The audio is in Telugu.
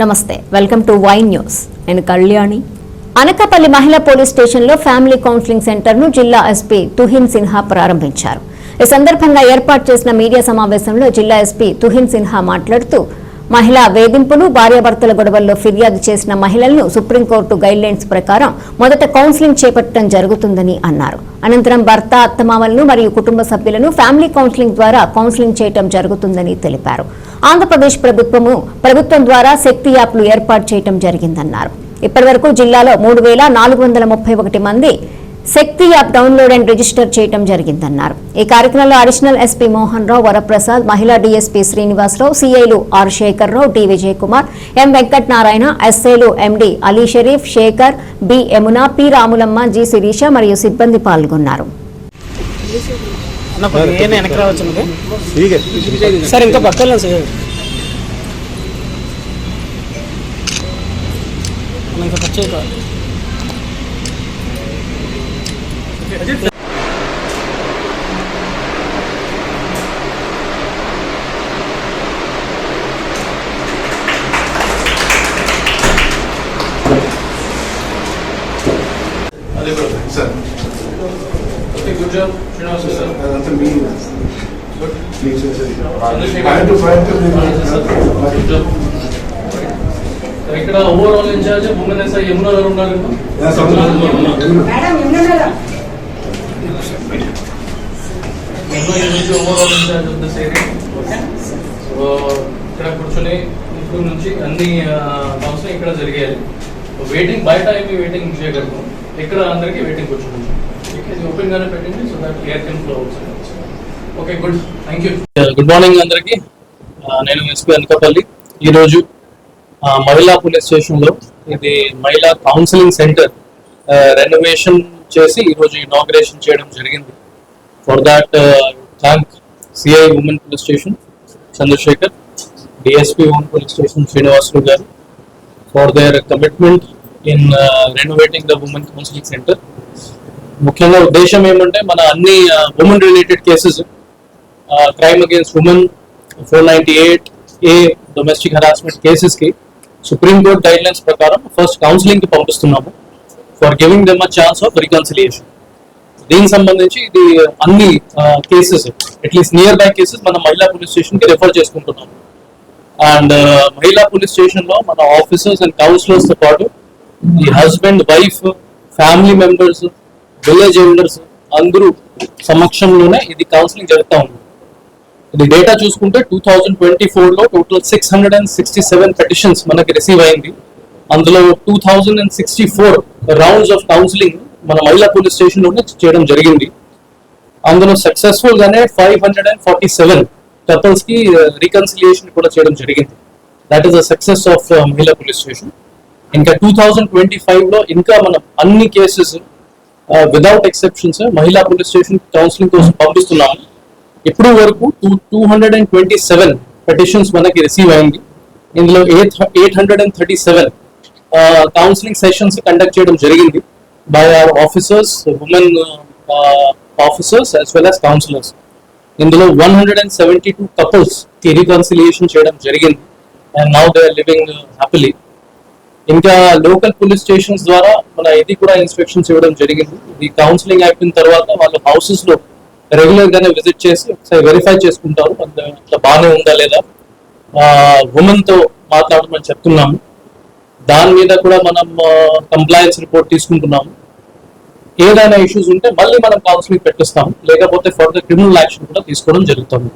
నమస్తే వెల్కమ్ టు వై న్యూస్ నేను కళ్యాణి. అనకాపల్లి మహిళా పోలీస్ స్టేషన్లో ఫ్యామిలీ కౌన్సిలింగ్ సెంటర్ను జిల్లా ఎస్పీ తుహిన్ సిన్హా ప్రారంభించారు. ఈ సందర్భంగా ఏర్పాటు చేసిన మీడియా సమావేశంలో జిల్లా ఎస్పీ తుహిన్ సిన్హా మాట్లాడుతూ మహిళా వేధింపులు భార్యాభర్తల గొడవల్లో ఫిర్యాదు చేసిన మహిళలను సుప్రీంకోర్టు గైడ్లైన్స్ ప్రకారం మొదట కౌన్సిలింగ్ చేపట్టడం జరుగుతుందని అన్నారు. అనంతరం భర్త అత్తమామలను మరియు కుటుంబ సభ్యులను ఫ్యామిలీ కౌన్సిలింగ్ ద్వారా కౌన్సిలింగ్ చేయడం జరుగుతుందని తెలిపారు. ఆంధ్రప్రదేశ్ ప్రభుత్వము ప్రభుత్వం ద్వారా శక్తి యాప్లు ఏర్పాటు చేయడం జరిగిందన్నారు. ఇప్పటివరకు జిల్లాలో మూడు వేల నాలుగు వందల ముప్పై ఒకటి మంది Shakti app download and register చేయడం జరిగిందన్నారు. ఈ కార్యక్రమంలో అడిషనల్ ఎస్పీ మోహన్ రావు వరప్రసాద్ మహిళా DSP Srinivasarao సిఐలు R Sekhar Rao D Vijay Kumar M Venkatanarayana ఎస్ఐలు MD Ali Sharif Sekhar B Yamuna P Ramulamma G Sirisha మరియు సిబ్బంది పాల్గొన్నారు. ఇంకా sir good job Srinivas sir అదంతా మీ ఇక్కడ overall incharge women SI Yamuna గారు ఉన్నారు ఇక్కడ కూర్చొని ఇప్పుడు నుంచి అన్ని కౌన్సిలింగ్ ఇక్కడ జరిగేది వెయిటింగ్ బయట ఏమి వెయిటింగ్ చేయగలము ఇక్కడ అందరికీ వెయిటింగ్ కూర్చోండి ఇది ఓపెన్ గానే పెట్టండి so that air can flow okay good thank you good morning అందరికి నేను ఎస్పీ అనకాపల్లి ఈరోజు మహిళా పోలీస్ స్టేషన్లో ఇది మహిళా కౌన్సిలింగ్ సెంటర్ రెనోవేషన్ చేసి ఈరోజు ఇనాగ్రేషన్ చేయడం జరిగింది. For that thank CI women police station Chandrasekhar DSP women police station Srinivasulu గారు for their commitment in renovating the women counselling centre ముఖ్యంగా ఉద్దేశం ఏమంటే మన అన్ని women related cases crime against women four ninety eight A domestic harassment కేసెస్కి Supreme Court guidelines ప్రకారం ఫస్ట్ కౌన్సిలింగ్కి పంపిస్తున్నాము. For giving them a chance of reconciliation దీనికి సంబంధించి ఇది అన్ని cases at least nearby cases మన మహిళా పోలీస్ స్టేషన్కి రెఫర్ చేసుకుంటున్నాము. అండ్ మహిళా పోలీస్ స్టేషన్లో మన ఆఫీసర్స్ అండ్ కౌన్సిలర్స్తో పాటు ఈ husband wife family members village elders అందరూ సమక్షంలోనే ఇది కౌన్సిలింగ్ జరుగుతూ ఉంది. ఇది డేటా చూసుకుంటే టూ థౌజండ్ ట్వంటీ ఫోర్లో total six hundred and sixty seven petitions మనకి రిసీవ్ అయింది. అందులో two thousand and sixty four rounds of counselling మన మహిళా పోలీస్ స్టేషన్లోనే చేయడం జరిగింది. అందులో సక్సెస్ఫుల్ గానే five hundred and forty seven కపుల్స్కి uh, reconciliation కూడా చేయడం జరిగింది. That is the success of మహిళా పోలీస్ స్టేషన్. ఇంకా టూ థౌజండ్ ట్వంటీ ఫైవ్లో ఇంకా మనం అన్ని కేసెస్ విదౌట్ ఎక్సెప్షన్స్ మహిళా పోలీస్ స్టేషన్ కౌన్సిలింగ్ కోసం పంపిస్తున్నాము. ఇప్పుడు వరకు two two hundred and twenty seven petitions మనకి రిసీవ్ అయింది. ఇందులో eight eight hundred and thirty seven counselling sessions conduct చేయడం జరిగింది by our officers women officers as well as counsellors ఇందులో one hundred and seventy two కపుల్స్కి reconciliation చేయడం జరిగింది. And now they are living happily ఇంకా లోకల్ పోలీస్ స్టేషన్స్ ద్వారా మన ఇది కూడా ఇన్స్పెక్షన్స్ ఇవ్వడం జరిగింది. ఈ కౌన్సిలింగ్ అయిపోయిన తర్వాత వాళ్ళ హౌసెస్లో రెగ్యులర్ గానే విజిట్ చేసి ఒకసారి వెరిఫై చేసుకుంటారు. అంత అంత బాగానే ఉందా లేదా? ఉమెన్తో మాట్లాడమని చెప్తున్నాము. దాని మీద కూడా మనం కంప్లయన్స్ రిపోర్ట్ తీసుకుంటున్నాము ఏదైనా ఇష్యూస్ ఉంటే మళ్ళీ మనం కౌన్సిలింగ్ పెట్టిస్తాం. లేకపోతే ఫర్దర్ క్రిమినల్ యాక్షన్ కూడా తీసుకోవడం జరుగుతుంది.